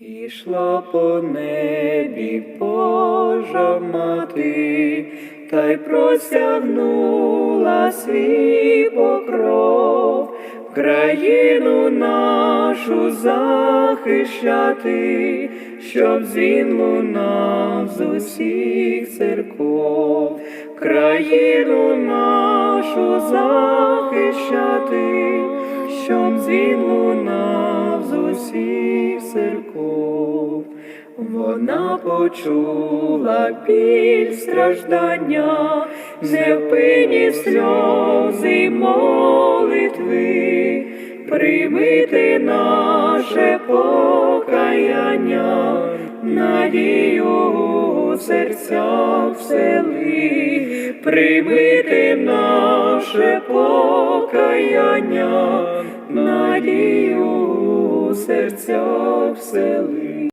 Ішла по небі Божа мати, та й простягнула свій покров, країну нашу захищати, щоб він лунав з усіх церков, країну нашу захищати, щоб він лунав з усіх церков. Вона почула біль страждання, невпинні сльози молитви, примити наше покаяння, надію у серцях всели, примити наше покаяння, надію у серцях всели.